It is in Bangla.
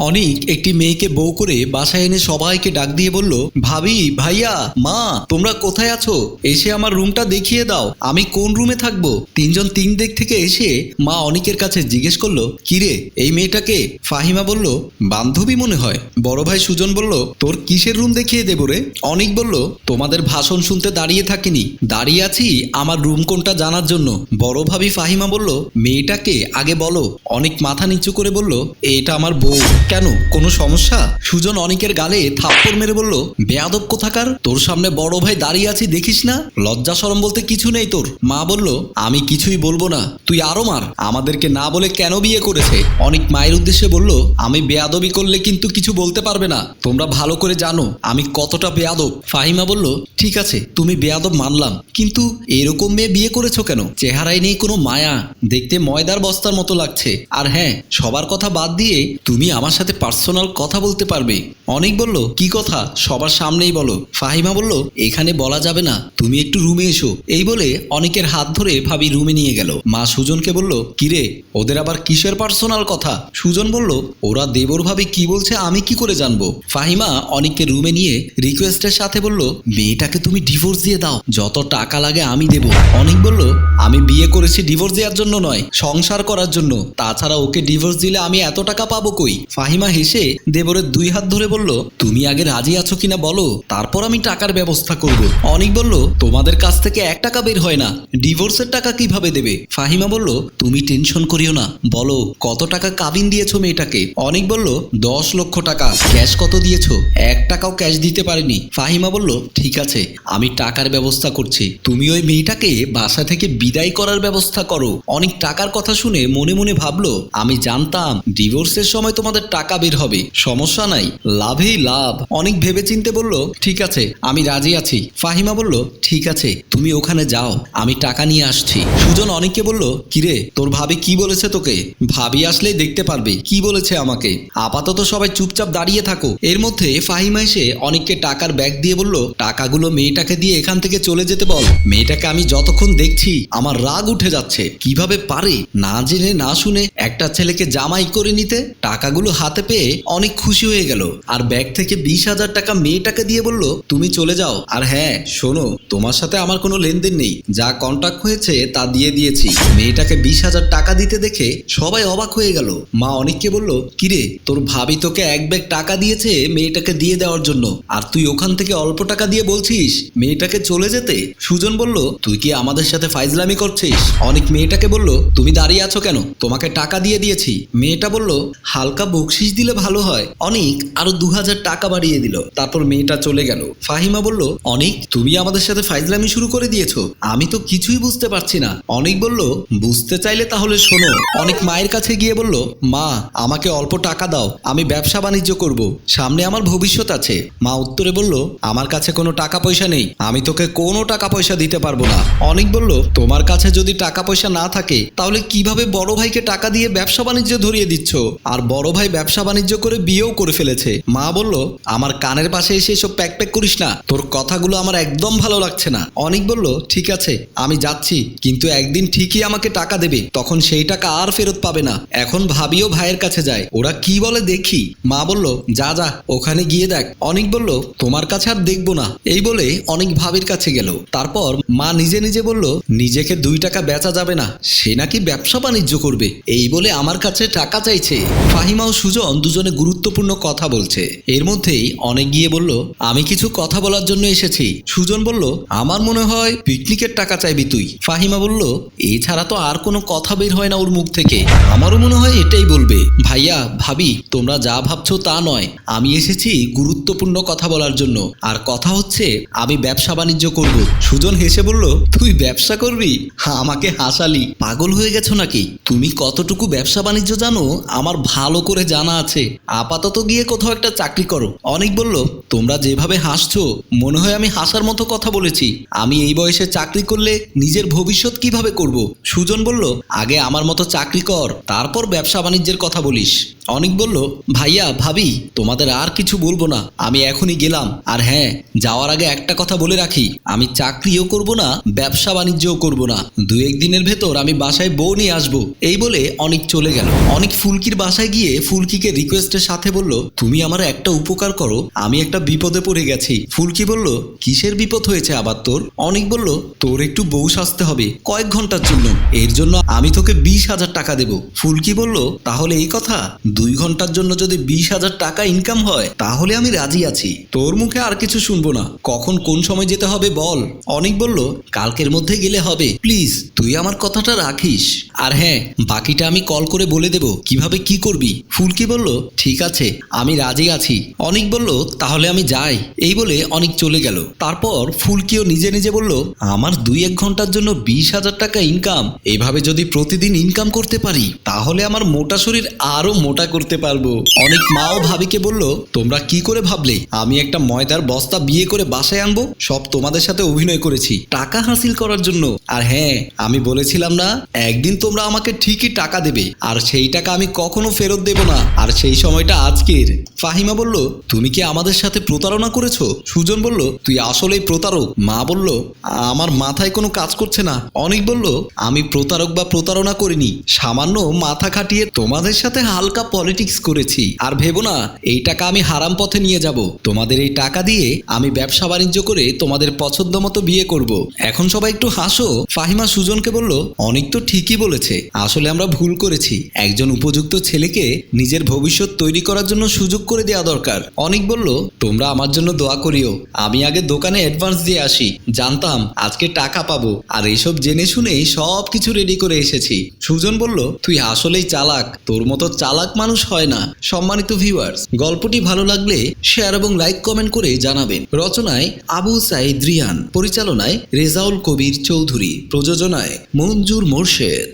অনিক একটি মেয়েকে বউ করে বাসায় এনে সবাইকে ডাক দিয়ে বলল, ভাবি, ভাইয়া, মা, তোমরা কোথায় আছো? এসে আমার রুমটা দেখিয়ে দাও। আমি কোন রুমে থাকব? তিনজন তিন দিক থেকে এসে মা অনিকের কাছে জিজ্ঞেস করল, কিরে, এই মেয়েটাকে ফাহিমা বলল, বান্ধবী মনে হয়। বড় ভাই সুজন বলল, তোর কিসের রুম দেখিয়ে দেবো রে? অনিক বলল, তোমাদের ভাষণ শুনতে দাঁড়িয়ে থাকিনি। দাঁড়িয়ে আছি আমার রুম কোনটা জানার জন্য। বড় ভাবি ফাহিমা বলল মেয়েটাকে আগে বলো। অনেক মাথা নিচু করে বলল, এটা আমার বউ। কেন? কোনো সমস্যা? সুজন অনিকের গালে থাপ্পড় মেরে বলল, বেয়াদব কোথাকার? তোর সামনে বড় ভাই দাঁড়িয়ে আছি, দেখিস না? লজ্জা সরম বলতে কিছু নেই তোর। মা বলল, আমি কিছুই বলব না। তুই আরও মার। আমাদেরকে না বলে কেন বিয়ে করেছে? অনেক মায়ের উদ্দেশ্যে বলল, আমি বেয়াদবি করলে কিন্তু কিছু বলতে পারবে না। তোমরা ভালো করে জানো, আমি কতটা বেয়াদব। ফাহিমা বলল, ঠিক আছে, তুমি বেয়াদব মানলাম। কিন্তু এরকম মেয়ে বিয়ে করেছ কেন? চেহারায় নেই কোনো মায়া। দেখতে ময়দার বস্তার মতো লাগছে। আর হ্যাঁ সবার কথা বাদ দিয়ে তুমি আমার সাথে পার্সোনাল কথা বলতে পারবে? অনেক বলল, কি কথা? সবার সামনেই বলো। ফাহিমা বলল, এখানে বলা যাবে না। তুমি একটু রুমে এসো। এই বলে অনেকের হাত ধরে ভাবি রুমে নিয়ে গেল। মা সুজনকে বলল কিরে ওদের আবার কিসের পার্সোনাল কথা? সুজন বলল, ওরা দেবর ভাবি কি বলছে আমি কি করে জানব? ফাহিমা অনেককে রুমে নিয়ে রিকোয়েস্টের সাথে বলল, মেয়েটাকে তুমি ডিভোর্স দিয়ে দাও। যত টাকা লাগে আমি দেব। অনেক বলল, আমি বিয়ে করেছি ডিভোর্স দেওয়ার জন্য নয়, সংসার করার জন্য। তাছাড়া ওকে ডিভোর্স দিলে আমি এত টাকা পাবো কই? ফাহিমা হেসে দেবরের দুই হাত ধরে বলল, তুমি আগে রাজি আছো কিনা বলো? তারপর আমি টাকার ব্যবস্থা করব। অনেক বলল, তোমাদের কাছ থেকে এক টাকা বের হয় না। ডিভোর্সের টাকা কীভাবে দেবে? ফাহিমা বলল, তুমি টেনশন করিও না। বলো, কত টাকা কাবিন দিয়েছ মেয়েটাকে? অনেক বলল, দশ লক্ষ টাকা। ক্যাশ কত দিয়েছ? এক টাকাও ক্যাশ দিতে পারিনি। ফাহিমা বলল, ঠিক আছে, আমি টাকার ব্যবস্থা করছি। তুমি ওই মেয়েটাকে বাসা থেকে বিদায় করার ব্যবস্থা করো। অনেক টাকার কথা শুনে মনে মনে ভাবলো, আমি জানতাম ডিভোর্সের সময় তোমাদের টাকা বের হবে। সমস্যা নাই। লাভেই লাভ। অনেক ভেবেচিন্তে বলল, ঠিক আছে, আমি রাজি আছি। ফাহিমা বলল, ঠিক আছে, তুমি ওখানে যাও, আমি টাকা নিয়ে আসছি। সুজন অনেককে বলল, কিরে, তোর ভাবি কি বলেছে তোকে? ভাবি আসলেই দেখতে পারবে, কি বলেছে আমাকে? আপাতত সবাই চুপচাপ দাঁড়িয়ে থাকো। এর মধ্যে ফাহিমা এসে অনেককে টাকার ব্যাগ দিয়ে বলল, টাকাগুলো মেয়েটাকে দিয়ে এখান থেকে চলে যেতে বল। মেয়েটাকে আমি যতক্ষণ দেখছি, আমার রাগ উঠে যাচ্ছে। কীভাবে পারে? না জেনে, না শুনে একটা ছেলেকে জামাই করে নিতে টাকাগুলো হাতে পেয়ে অনেক খুশি হয়ে গেল। আর ব্যাগ থেকে বিশ হাজার টাকা মেয়েটাকে দিয়ে বলল, তুমি চলে যাও। আর হ্যাঁ শোনো, তোমার সাথে আমার কোনো লেনদেন নেই। যা কন্ট্যাক্ট হয়েছে তা দিয়ে দিয়েছি। মেয়েটাকে বিশ হাজার টাকা দিতে দেখে সবাই অবাক হয়ে গেল। মা অনেককে বলল, কিরে, তোর ভাবি তোকে এক ব্যাগ টাকা দিয়েছে মেয়েটাকে দিয়ে দেওয়ার জন্য। আর তুই ওখান থেকে অল্প টাকা দিয়ে বলছিস মেয়েটাকে চলে যেতে? সুজন বলল, তুই কি আমাদের সাথে ফাইজলামি করছিস? অনেক মেয়েটাকে বলল, তুমি দাঁড়িয়ে আছো কেন? তোমাকে টাকা দিয়ে দিয়েছি। মেয়েটা বলল, হালকা বকশিস দিলে ভালো হয়। অনেক আরও দু হাজার টাকা বাড়িয়ে দিল। তারপর মেয়েটা চলে গেল। ফাহিমা বলল, অনেক, তুমি আমাদের সাথে ফাইজলামি শুরু করে দিয়েছ। আমি তো কিছুই বুঝতে পারছি না। অনেক বলল, বুঝতে চাইলে তাহলে শোনো। অনেক মায়ের কাছে গিয়ে বলল, মা, আমাকে অল্প টাকা দাও। আমি ব্যবসা বাণিজ্য করব। সামনে আমার ভবিষ্যৎ আছে। মা উত্তরে বলল, আমার কাছে কোনো টাকা পয়সা নেই। আমি তোকে কোনো টাকা পয়সা দিতে পারব না। অনেক বলল, তোমার কাছে যদি টাকা পয়সা না থাকে, তাহলে কীভাবে বড় ভাইকে টাকা দিয়ে ব্যবসা বাণিজ্য ধরিয়ে দিচ্ছ? আর বড় ভাই ব্যবসা বাণিজ্য করে বিয়েও করে ফেলেছে। মা বলল, আমার কানের পাশে এসে এসব প্যাক প্যাক করিস না। তোর কথাগুলো আমার একদম ভালো লাগছে না। অনেক বলল, ঠিক আছে, আমি যাচ্ছি, কিন্তু একদিন ঠিকই আমাকে টাকা দেবে। তখন সেই টাকা আর ফেরত পাবে না। এখন ভাবিও ভাইয়ের কাছে যায়। ওরা কি বলে দেখি? মা বলল, যা যা, ওখানে গিয়ে দেখ। অনেক বলল, তোমার কাছে আর দেখব না। এই বলে অনেক ভাবির কাছে গেল। তারপর মা নিজে নিজে বলল, নিজেকে দুই টাকা বেচা যাবে না, সে নাকি ব্যবসা বাণিজ্য করবে। এই বলে আমার কাছে টাকা চাইছে। ফাহিমাও সুজন দুজনে গুরুত্বপূর্ণ কথা বলছে। এর মধ্যেই অনেক গিয়ে বলল, আমি কিছু কথা বলার জন্য এসেছি। সুজন বলল, আমার মনে হয় পিকনিকের টাকা চাইবি তুই। ফাহিমা বলল এছাড়া তো আর কোনো কথা বের হয় না ওর মুখ থেকে। আমারও মনে হয় এটাই বলবে। ভাইয়া, ভাবি, তোমরা যা ভাবছ তা নয়। আমি এসেছি গুরুত্বপূর্ণ কথা বলার জন্য। আর কথা হচ্ছে, আমি ব্যবসা বাণিজ্য করব। সুজন হেসে বলল, তুই ব্যবসা করবি? আমাকে হাসালি। পাগল হয়ে গেছো নাকি? তুমি কতটুকু ব্যবসা বাণিজ্য জানো? আমার ভালো করে জানা। আছে। আপাতত গিয়ে কোথাও একটা চাকরি করো। অনেক বলল, তোমরা যেভাবে হাসছো, মনে হয় আমি হাসার মতো কথা বলেছি। আমি এই বয়সে চাকরি করলে নিজের ভবিষ্যৎ কীভাবে করব? সুজন বলল, আগে আমার মতো চাকরি কর, তারপর ব্যবসা বাণিজ্যের কথা বলিস। অনেক বলল, ভাইয়া, ভাবি, তোমাদের আর কিছু বলব না। আমি এখনই গেলাম। আর হ্যাঁ যাওয়ার আগে একটা কথা বলে রাখি। আমি চাকরিও করব না, ব্যবসা বাণিজ্যও করব না। দু একদিনের ভেতর আমি বাসায় বউ নিয়ে আসব। এই বলে অনেক চলে গেল। অনেক ফুলকির বাসায় গিয়ে ফুলকি ফুলকিকে রিকোয়েস্টের সাথে বলল, তুমি আমার একটা উপকার করো, আমি একটা বিপদে পড়ে গেছি। ফুলকি বলল, কিসের বিপদ হয়েছে আবার তোর? অনেক বলল, তোর একটু বউ সাজতে হবে, কয়েক ঘণ্টার জন্য। এর জন্য আমি তোকে বিশ হাজার টাকা দেব। ফুলকি বলল, তাহলে এই কথা, দুই ঘণ্টার জন্য যদি বিশ হাজার টাকা ইনকাম হয়, তাহলে আমি রাজি আছি। তোর মুখে আর কিছু শুনব না। কখন কোন সময় যেতে হবে বল। অনেক বলল, কালকের মধ্যে গেলে হবে। প্লিজ, তুই আমার কথাটা রাখিস। আর হ্যাঁ বাকিটা আমি কল করে বলে দেব। কীভাবে কি করবি? ফুলকি বলল? ঠিক আছে, আমি রাজি আছি। অনেক বলল, তাহলে আমি যাই। এই বলে অনেক চলে গেল। তারপর ফুলকিও নিজে নিজে বলল, আমার দুই এক ঘণ্টার জন্য বিশ হাজার টাকা ইনকাম এভাবে যদি প্রতিদিন ইনকাম করতে পারি, তাহলে আমার মোটা শরীর আরও মোটা করতে পারব। অনেক মাও ভাবিকে বলল, তোমরা কি করে ভাবলে? আমি একটা ময়দার বস্তা বিয়ে করে বাসায় আনব? সব তোমাদের সাথে অভিনয় করেছি, টাকা হাসিল করার জন্য। আর হ্যাঁ আমি বলেছিলাম না, একদিন তোমরা আমাকে ঠিকই টাকা দেবে, আর সেই টাকা আমি কখনো ফেরত দেব না। আর সেই সময়টা আজকের। ফাহিমা বলল, তুমি কি আমাদের সাথে প্রতারণা করেছ? সুজন বলল, তুই আসলেই প্রতারক। মা বলল, আমার মাথায় কোনো কাজ করছে না। অনেক বলল, আমি প্রতারক বা প্রতারণা করিনি, সামান্য মাথা খাটিয়ে তোমাদের সাথে হালকা পলিটিক্স করেছি। আর ভেবো না, এই টাকা আমি হারাম পথে নিয়ে যাব। তোমাদের এই টাকা দিয়ে আমি ব্যবসা বাণিজ্য করে তোমাদের পছন্দ মতো বিয়ে করব। এখন সবাই একটু হাসো। ফাহিমা সুজনকে বলল, অনেক তো ঠিকই বলেছে। আসলে আমরা ভুল করেছি। একজন উপযুক্ত ছেলেকে নিজের ভবিষ্যৎ তৈরি করার জন্য সুযোগ করে দেওয়া দরকার। অনেক বলল, তোমরা আমার জন্য দোয়া করিও। আমি আগে দোকানে অ্যাডভান্স দিয়ে আসি। জানতাম আজকে টাকা পাবো। আর এইসব জেনে শুনেই সব কিছু রেডি করে এসেছি। সুজন বলল, তুই আসলেই চালাক। তোর মতো চালাক মানুষ হয় না। সম্মানিত ভিউয়ার্স গল্পটি ভালো লাগলে শেয়ার এবং লাইক কমেন্ট করে জানাবেন। রচনায় আবু সাইদ রিয়ান, পরিচালনায় রেজাউল কবির চৌধুরী, প্রযোজনায় মঞ্জুর মোর্শেদ।